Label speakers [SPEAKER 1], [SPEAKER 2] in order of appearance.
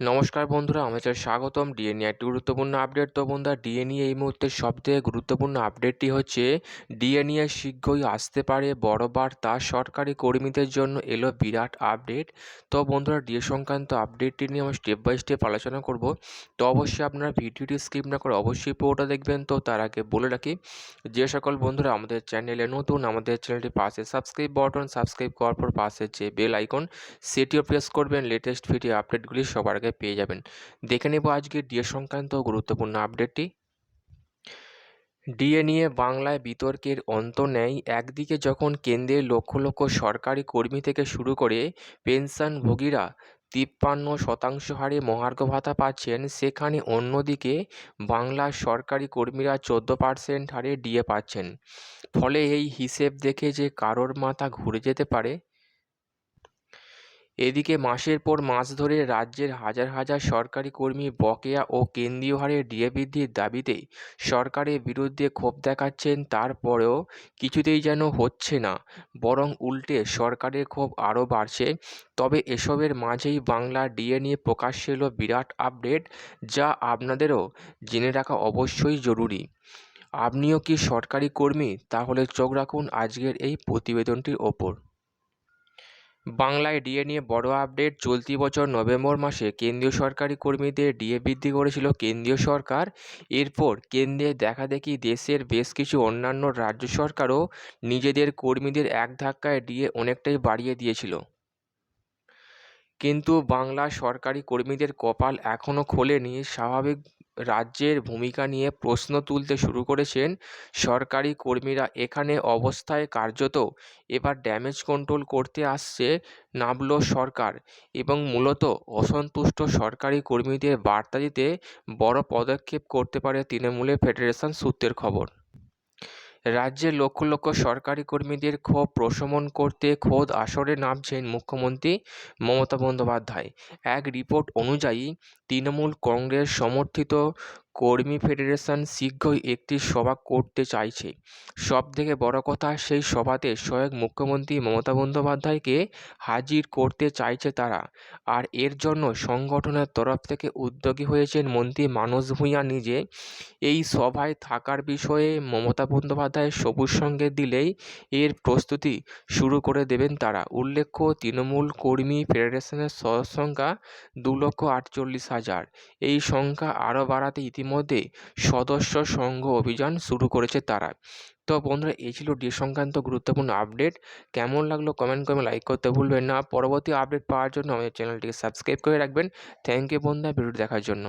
[SPEAKER 1] নমস্কার বন্ধুরা আমাদের স্বাগতম। ডিএনএ একটি গুরুত্বপূর্ণ আপডেট তো বন্ধুরা ডিএনএ এই মুহূর্তে সবথেকে গুরুত্বপূর্ণ আপডেটটি হচ্ছে ডিএনএ শীঘ্রই আসতে পারে বড় বার্তা সরকারি কর্মীদের জন্য এলো বিরাট আপডেট তো বন্ধুরা ডিএ সংক্রান্ত আপডেটটি নিয়ে আমরা স্টেপ বাই স্টেপ আলোচনা করব। তো অবশ্যই আপনারা ভিডিওটি স্কিপ না করে অবশ্যই পুরোটা দেখবেন। তো তার আগে বলে রাখি, যে সকল বন্ধুরা আমাদের চ্যানেলে নতুন, আমাদের চ্যানেলটি পাশে সাবস্ক্রাইব বটন সাবস্ক্রাইব করার পর পাশে যে বেল আইকন সেটিও প্রেস করবেন। লেটেস্ট ভিডিও আপডেটগুলি সবার আগে পেয়ে যাবেন। দেখে নেব আজকে ডিএ সংক্রান্ত গুরুত্বপূর্ণ আপডেটটি। ডিএ নিয়ে বাংলায় বিতর্কের অন্ত নেই। একদিকে যখন কেন্দ্রের লক্ষ লক্ষ সরকারি কর্মী থেকে শুরু করে পেনশনভোগীরা তিপ্পান্ন শতাংশ হারে মহার্ঘ ভাতা পাচ্ছেন, সেখানে অন্যদিকে বাংলার সরকারি কর্মীরা চোদ্দ পার্সেন্ট হারে ডিএ পাচ্ছেন। ফলে এই হিসেব দেখে যে কারোর মাথা ঘুরে যেতে পারে এদিকে মাসের পর মাস ধরে রাজ্যের হাজার হাজার সরকারি কর্মী বকেয়া ও কেন্দ্রীয় হারে ডিএ বৃদ্ধির দাবিতে সরকারের বিরুদ্ধে ক্ষোভ দেখাচ্ছেন, তারপরেও কিছুতেই যেন হচ্ছে না। বরং উল্টে সরকারের ক্ষোভ আরও বাড়ছে। তবে এসবের মাঝেই বাংলা ডিএ নিয়ে প্রকাশ্যে এলো বিরাট আপডেট, যা আপনাদেরও জেনে রাখা অবশ্যই জরুরি। আপনিও কি সরকারি কর্মী? তাহলে চোখ রাখুন আজকের এই প্রতিবেদনটির ওপর। বাংলায় ডিএ নিয়ে বড় আপডেট চলতি বছর নভেম্বর মাসে কেন্দ্রীয় সরকারি কর্মীদের ডিএ বৃদ্ধি করেছিল কেন্দ্রীয় সরকার। এরপর কেন্দ্রে দেখা দেখি দেশের বেশ কিছু অন্যান্য রাজ্য সরকারও নিজেদের কর্মীদের এক ধাক্কায় ডিএ অনেকটাই বাড়িয়ে দিয়েছিল। কিন্তু বাংলা সরকারি কর্মীদের কপাল এখনও খোলেনি। স্বাভাবিক রাজ্যের ভূমিকা নিয়ে প্রশ্ন তুলতে শুরু করেছেন সরকারি কর্মীরা। এখানে অবস্থায় কার্যত এবার ড্যামেজ কন্ট্রোল করতে আসছে নামল সরকার এবং মূলত অসন্তুষ্ট সরকারি কর্মীদের বার্তা দিতে বড় পদক্ষেপ করতে পারে তৃণমূলের ফেডারেশন সূত্রের খবর। রাজ্যের লক্ষ লক্ষ সরকারি কর্মীদের ক্ষোভ প্রশমন করতে খোদ আসরে নামছেন মুখ্যমন্ত্রী মমতা বন্দ্যোপাধ্যায়। এক রিপোর্ট অনুযায়ী তৃণমূল কংগ্রেস সমর্থিত কর্মী ফেডারেশন শীঘ্রই একটি সভা করতে চাইছে। সব থেকে বড় কথা, সেই সভাতে স্বয়ং মুখ্যমন্ত্রী মমতা বন্দ্যোপাধ্যায়কে হাজির করতে চাইছে তারা। আর এর জন্য সংগঠনের তরফ থেকে উদ্যোগী হয়েছেন মন্ত্রী মানস ভূঁইয়া নিজে। এই সভায় থাকার বিষয়ে মমতা বন্দ্যোপাধ্যায় সবুজ সঙ্গে দিলেই এর প্রস্তুতি শুরু করে দেবেন তারা। উল্লেখ্য, তৃণমূল কর্মী ফেডারেশনের সদস্য সংখ্যা দু লক্ষ আটচল্লিশ হাজার। এই সংখ্যা আরও বাড়াতে ইতিমধ্যে সদস্য সংঘ অভিযান শুরু করেছে তারা। তো বন্ধুরা, এই ছিল ডি সংক্রান্ত গুরুত্বপূর্ণ আপডেট। কেমন লাগল কমেন্ট করে লাইক করতে ভুলবেন না। পরবর্তী আপডেট পাওয়ার জন্য আমাদের চ্যানেলটিকে সাবস্ক্রাইব করে রাখবেন। থ্যাংক ইউ বন্ধুরা, ভিডিওটি দেখার জন্য।